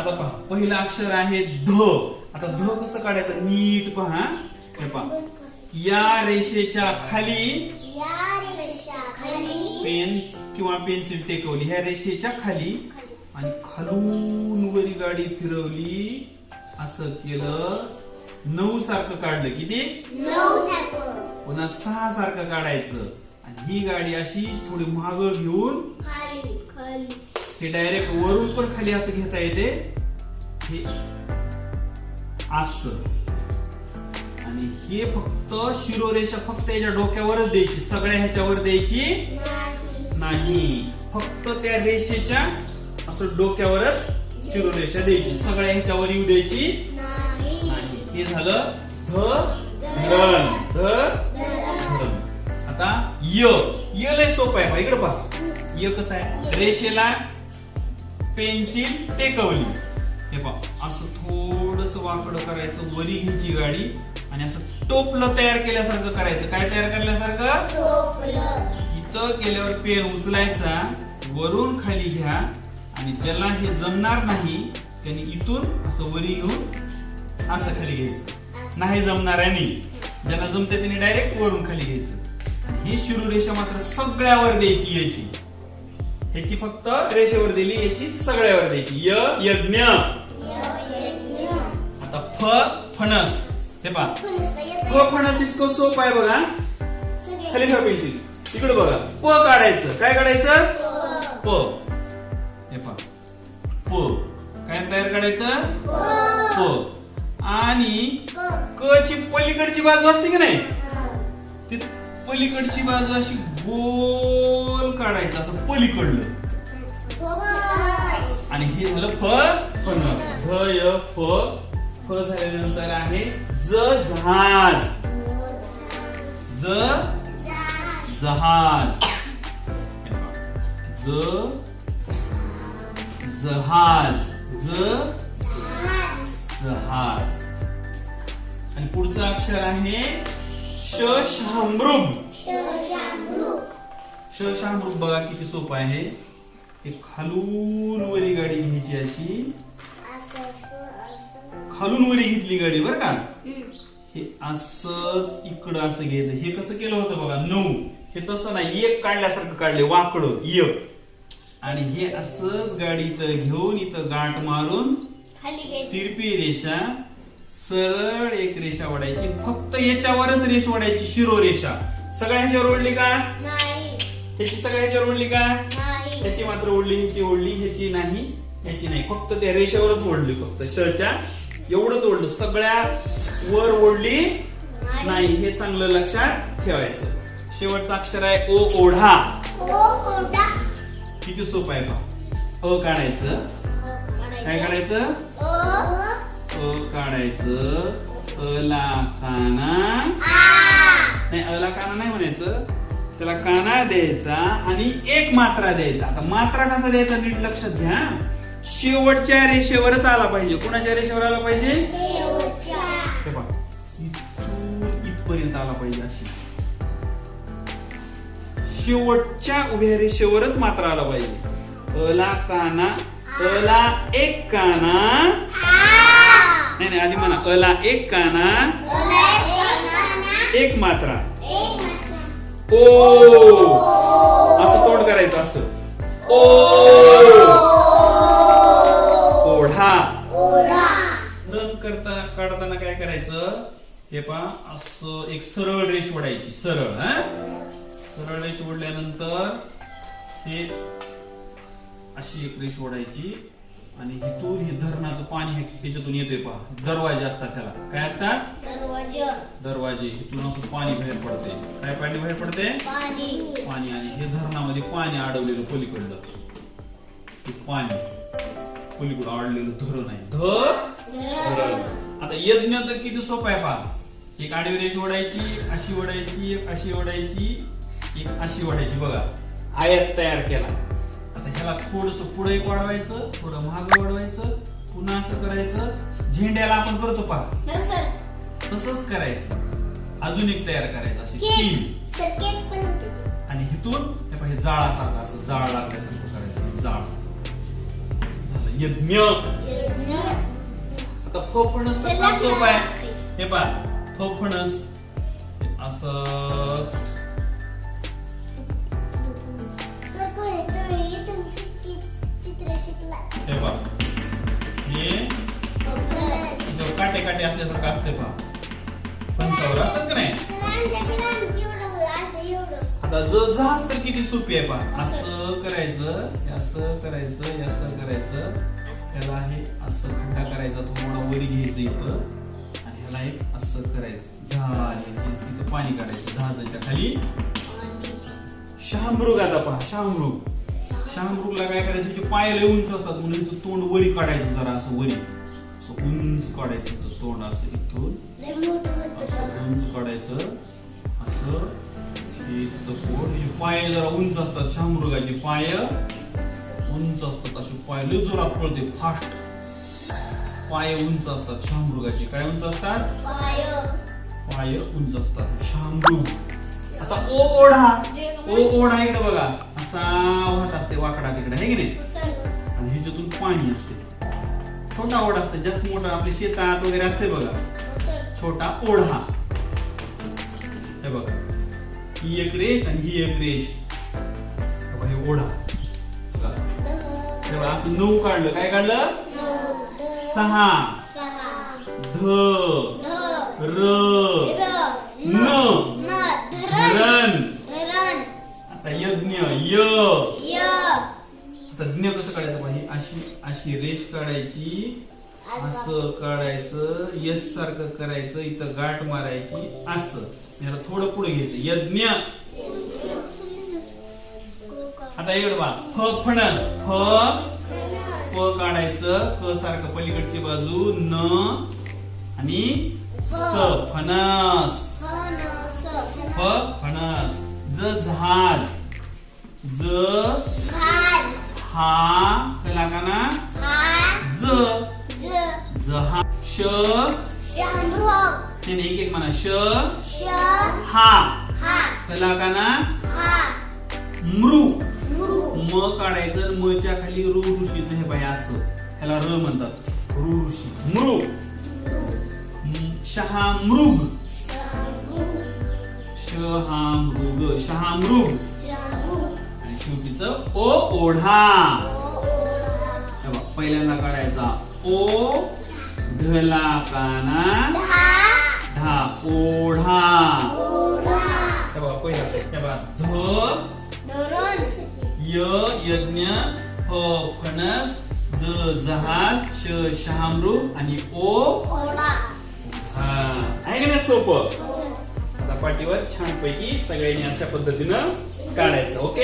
आता पहा पहिलं अक्षर आहे ध. आता ध कसं काढायचं? नीट पहा हे. पहा. या रेषेच्या खाली पेन किंवा पेन्सिल टेकवली. ह्या रेषेच्या खाली आणि खालून वरी गाडी फिरवली असं केलं. नऊ सारखं काढलं. किती? पुन्हा सहा सारखं काढायचं. आणि ही गाडी अशी थोडी माग घेऊन खाली खाली. हे डायरेक्ट वरून पण खाली असं घेता येते. हे असं. आणि हे फक्त शिरोरेषा फक्त याच्या डोक्यावरच द्यायची. सगळ्या ह्याच्यावर द्यायची नाही. फक्त त्या रेषेच्या असं डोक्यावरच शिरोरेषा द्यायची. सगळ्या ह्याच्यावर येऊ द्यायची नाही. नाही हे झालं ध धरण. ध धरण. आता य. य लय सोपं आहे पहा, इकडे पहा. य कसं आहे? रेषेला पेन्सिल टेकवली हे पहा असं थोडस वाकडं करायचं वरी घ्यायची गाडी आणि असं टोपलं तयार केल्यासारखं करायचं. काय तयार केल्यासारखं इथं गेल्यावर पेन उचलायचा वरून खाली घ्या आणि ज्याला हे जमणार नाही त्याने इथून असं वरी घेऊन असं खाली घ्यायचं. नाही जमणार जमणाऱ्याने ज्याला जमते त्याने डायरेक्ट वरून खाली घ्यायचं. ही शिरूरेषा मात्र सगळ्यावर द्यायची यायची. ह्याची फक्त रेषेवर दिली याची सगळ्यावर द्यायची. य यज्ञ. आता फ फणस. हे पहा. फ फणस इतकं सोपं आहे बघा. खाली ठेवा पेन्सिल. इकडे बघा. प काढायचं. काय काढायचं? प. हे पहा. प. काय तयार करायचं प. आणि क. ची पलीकडची बाजू असते की नाही? ती पलीकडची बाजू अशी गोल काढायचं असं पलीकडलं. आणि हे झालं फ? फन फ य फ. फ झाल्यानंतर आहे ज जहाज. ज? जहाज. ज जहाज. ज जहाज. आणि पुढचं अक्षर आहे श शामृग श शामृग बघा किती सोपं आहे. हे खालून वरी गाडी घ्यायची अशी. खालून वरी घेतली गाडी बरं का? हे असंच इकडं असं घ्यायचं. हे कसं केलं होतं बघा नऊ. हे तसं नाही एक काढल्यासारखं काढले वाकडं एक. आणि हे असंच गाडी इथं घेऊन इथं गाठ मारून तिरपी रेषा सरळ एक रेषा ओढायची. फक्त याच्यावरच रेष ओढायची शिरो रेषा. सगळ्या ह्याच्यावर ओढली का? ह्याची सगळ्या ह्याच्यावर ओढली का? नाही. ह्याची मात्र ओढली ह्याची ओढली ह्याची नाही ह्याची नाही. फक्त त्या रेषेवरच ओढली फक्त. शच्या एवढंच ओढलं. सगळ्या वर ओढली नाही. हे चांगलं लक्षात ठेवायचं. शेवटचं अक्षर आहे ओ ओढा. किती सोपं आहे पहा अ काढायचं. काय काढायचं? अ काढायचं. अला काना. नाही अला काना नाही म्हणायचं. त्याला काना द्यायचा आणि एक मात्रा द्यायचा. आता मात्रा कसा द्यायचा नीट लक्षात घ्या. शेवटच्या रेषेवरच आला पाहिजे. कुणाच्या रेषेवर आला पाहिजे? इथपर्यंत आला पाहिजे अशी. शेवटच्या उभ्या रेषेवरच मात्रा आला पाहिजे. अला काना. अला एक काना. नाही नाही आधी म्हणा. अला एक काना एक मात्रा. ओ. असं तोंड करायचं असं. ओ. ओढा. रन करता काढताना काय करायचं? हे पहा असं एक सरळ रेष ओढायची सरळ हा? सरळ रेष ओढल्यानंतर हे अशी एक रेष ओढायची. आणि इथून हे धरणाचं पाणी हे त्याच्यातून येते पहा. दरवाजे असतात त्याला. काय असतात? दरवाजा. दरवाजे. इथून असं पाणी बाहेर पडते काय पाणी बाहेर पडते पाणी. पाणी. आणि हे धरणामध्ये पाणी अडवलेलं पलीकडलं. हे पाणी पलीकडं अडलेलं धरण आहे. धर. धरण. आता यज्ञ तर किती सोपं आहे पहा. एक आडवी रेष ओढायची अशी ओढायची एक अशी ओढायची एक अशी ओढायची. बघा. आयात तयार केला. आता ह्याला थोडस पुढे एक वाढवायचं थोडं मागं वाढवायचं पुन्हा असं करायचं. झेंड्याला आपण करतो पहा. तसंच करायचं. अजून एक तयार करायचं अशी तीन. आणि हिथून हे जाळासारखं असं जाळ लागल्यासारखं करायचं जाळ. झालं यज्ञ. आता फणस तर फार सोपं आहे. हे पहा फणस असंच. हे पहा हे काटे काटे असल्यासारखं असते पहा फणसावर असतात का नाही? आता ज जहाज तर किती सोपी आहे पहा असं करायचं हे असं करायचं हे असं करायचं. त्याला हे असं खड्डा करायचा थोडा वरी घ्यायचं इथं. आणि ह्याला एक असं करायचं. जहाज तिथं पाणी काढायचं जहाजाच्या खाली. शहामृग आता पहा शहामृग शहामृगला काय करायचं? याचे पाय लय उंच असतात म्हणून तोंड वरी काढायचं जरा असं वरी. असं उंच काढायचं याचं तोंड असं इथून. असं उंच काढायचं. असं इथं पोट हे पाय जरा उंच असतात. शहामृगाचे पाय उंच असतात. असे पाय लय जोरात पळते. फास्ट. पाय उंच असतात शहामृगाचे. काय उंच असतात? पाय उंच असतात. शहामृग. आता ओ ओढा. ओ ओढा इकडे बघा. असा वाहत असते वाकडा तिकडे आहे की नाही? आणि ह्याच्यातून पाणी असते. छोटा ओढा असते जास्त मोठा आपले शेतात वगैरे असते बघा. छोटा ओढा. हे बघा. ही एक रेष आणि ही एक रेष. हे हे ओढा. हे असं नऊ काढलं. काय काढलं? सहा. ध. र. न. धरण. आता यज्ञ य आता ज्ञ कसं काढायचं पाहिजे अशी अशी रेष काढायची असं काढायचं यस सारखं करायचं इथं गाठ मारायची असं. याला थोडं पुढे घ्यायचं. यज्ञ. आता इकडे बा फ फणस. फ प काढायचं. क सारखं पलीकडची बाजू न आणि स फणस. फ ज जहाज ज हा कलाकाना ज. जहा श. त्याने एक एक म्हणा. श. हा. कलाकाना मृ. म. काढायचं म च्या खाली रू ऋषीचं हे पाहिजे असं. ह्याला र म्हणतात. रू ऋषी. म- शहा मृग. मृग शहा मृग आणि शेवटीचं ओ ओढा. हे बघ, पहिल्यांदा काढायचा ओ ढला काना. ढा. ओढा. हे बघा पहिला हे बघा ध. य यज्ञ फणस ज जहाज श शहामृग आणि ओ. हा. आहे का नाही सोपं? आता छानपैकी सगळ्यांनी अशा पद्धतीनं काढायचं ओके?